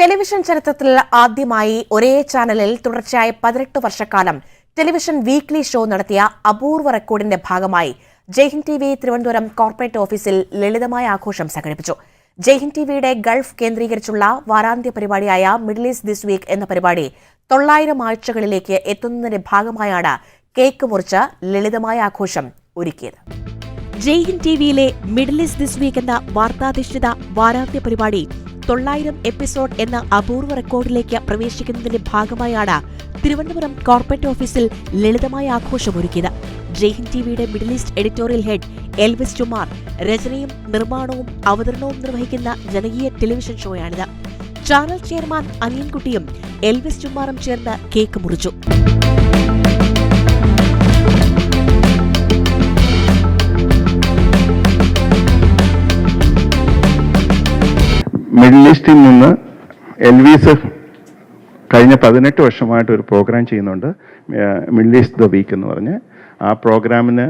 Television ചരിത്രത്തിൽ ആദ്യമായി ഒരേ ചാനലിൽ തുടർച്ചയായ പതിനെട്ട് വർഷക്കാലം ടെലിവിഷൻ വീക്ക്ലി ഷോ നടത്തിയ അപൂർവ റെക്കോർഡിന്റെ ഭാഗമായി Jaihind T V Thiruvananthapuram corporate ഓഫീസിൽ ലളിതമായ ആഘോഷം സംഘടിപ്പിച്ചു. ജയ്ഹിന്ദ് ടിവിയുടെ ഗൾഫ് കേന്ദ്രീകരിച്ചുള്ള വാരാന്ത്യ പരിപാടിയായ മിഡിൽ ഈസ്റ്റ് ദിസ് വീക്ക് എന്ന പരിപാടി തൊള്ളായിരം ആഴ്ചകളിലേക്ക് എത്തുന്നതിന്റെ ഭാഗമായാണ് കേക്ക് മുറിച്ച് ലളിതമായ ആഘോഷം ഒരുക്കിയത്. ജയ്ഹിന്ദ് ടിവിയിലെ മിഡിൽ ഈസ്റ്റ് ദിസ് വീക്ക് എന്ന വാർത്താധിഷ്ഠിത വാരാന്ത്യ പരിപാടി തൊള്ളായിരം എപ്പിസോഡ് എന്ന അപൂർവ റെക്കോർഡിലേക്ക് പ്രവേശിക്കുന്നതിന്റെ ഭാഗമായാണ് തിരുവനന്തപുരം കോർപ്പറേറ്റ് ഓഫീസിൽ ലളിതമായ ആഘോഷമൊരുക്കിയത്. ജയ്ഹിന്ദ് ടിവിയുടെ middle east editorial head Elvis Chumar രചനയും നിർമ്മാണവും അവതരണവും നിർവഹിക്കുന്ന ജനകീയ ടെലിവിഷൻ ഷോയാണിത്. ചാനൽ ചെയർമാൻ അനിയൻകുട്ടിയും എൽവിസ് ചുമാറും ചേർന്ന് കേക്ക് മുറിച്ചു. മിഡിൽ ഈസ്റ്റിൽ നിന്ന് എൽ വി സെഫ് കഴിഞ്ഞ പതിനെട്ട് വർഷമായിട്ട് ഒരു പ്രോഗ്രാം ചെയ്യുന്നുണ്ട്. മിഡിൽ ഈസ്റ്റ് ദ വീക്ക് എന്ന് പറഞ്ഞ്. ആ പ്രോഗ്രാമിന്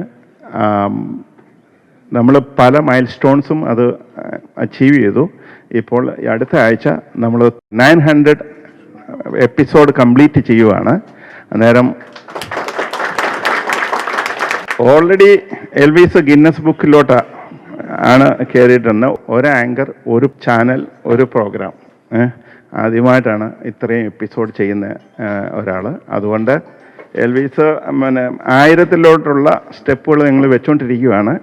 നമ്മൾ പല മൈൽ സ്റ്റോൺസും അത് അച്ചീവ് ചെയ്തു. ഇപ്പോൾ അടുത്ത ആഴ്ച നമ്മൾ നയൻ ഹൺഡ്രഡ് എപ്പിസോഡ് കംപ്ലീറ്റ് ചെയ്യുവാണ്. അന്നേരം ഓൾറെഡി എൽവിസ് ഗിന്നസ് ബുക്കിലോട്ട് ആണ് കയറിയിട്ടുണ്ട് ഒരു ആങ്കർ ഒരു ചാനൽ ഒരു പ്രോഗ്രാം ആദ്യമായിട്ടാണ് ഇത്രയും എപ്പിസോഡ് ചെയ്യുന്ന ഒരാൾ അതുകൊണ്ട് എൽവിസ് പിന്നെ ആയിരത്തിലോട്ടുള്ള സ്റ്റെപ്പുകൾ നിങ്ങൾ വെച്ചുകൊണ്ടിരിക്കുകയാണ്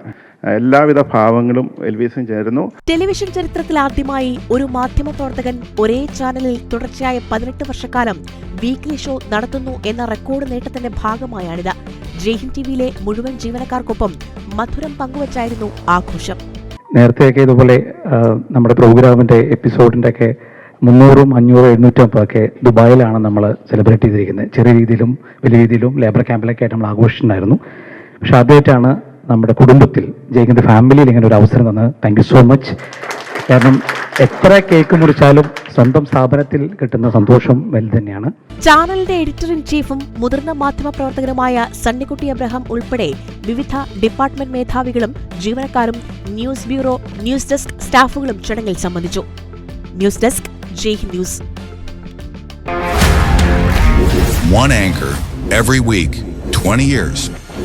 എല്ലാവിധ ഭാവങ്ങളും എൽവിസും ചേരുന്നു. ടെലിവിഷൻ ചരിത്രത്തിൽ ആദ്യമായി ഒരു മാധ്യമ പ്രവർത്തകൻ ഒരേ ചാനലിൽ തുടർച്ചയായ പതിനെട്ട് വർഷക്കാലം വീക്ക്ലി ഷോ നടത്തുന്നു എന്ന റെക്കോർഡ് നേട്ടത്തിന്റെ ഭാഗമായാണിത്. ജയ്ഹിന്ദ് ടിവിയിലെ മുഴുവൻ ജീവനക്കാർക്കൊപ്പം മധുരം പങ്കുവച്ചായിരുന്നു ആഘോഷം. നേരത്തെയൊക്കെ ഇതുപോലെ നമ്മുടെ പ്രോഗ്രാമിന്റെ എപ്പിസോഡിന്റെ ഒക്കെ മുന്നൂറും അഞ്ഞൂറും എഴുന്നൂറ്റമ്പതും ഒക്കെ ദുബായിലാണ് നമ്മൾ സെലിബ്രേറ്റ് ചെയ്തിരിക്കുന്നത്. ചെറിയ രീതിയിലും വലിയ രീതിയിലും ലേബർ ക്യാമ്പിലൊക്കെ ആയിട്ട് നമ്മൾ ആഘോഷിച്ചിട്ടുണ്ടായിരുന്നു. പക്ഷെ ആദ്യമായിട്ടാണ് നമ്മുടെ കുടുംബത്തിൽ ജയിക്കുന്ന ഫാമിലിയിൽ ഇങ്ങനെ ഒരു അവസരം തന്നത് താങ്ക് യു സോ മച്ച് കാരണം എത്ര കേക്ക് മുറിച്ചാലും സ്വന്തം സ്ഥാപനത്തിൽ കിട്ടുന്ന സന്തോഷം വലുത് തന്നെയാണ്. ചാനലിന്റെ എഡിറ്റർ ഇൻ ചീഫും മുതിർന്ന മാധ്യമ പ്രവർത്തകരുമായ സണ്ണിക്കുട്ടി അബ്രഹാം ഉൾപ്പെടെ വിവിധ ഡിപ്പാർട്ട്മെന്റ് മേധാവികളും ജീവനക്കാരും ന്യൂസ് ബ്യൂറോ ന്യൂസ് ഡെസ്ക് സ്റ്റാഫുകളും ചടങ്ങിൽ സംബന്ധിച്ചു. News desk Jai Hind news. One anchor. Every week, 20 years,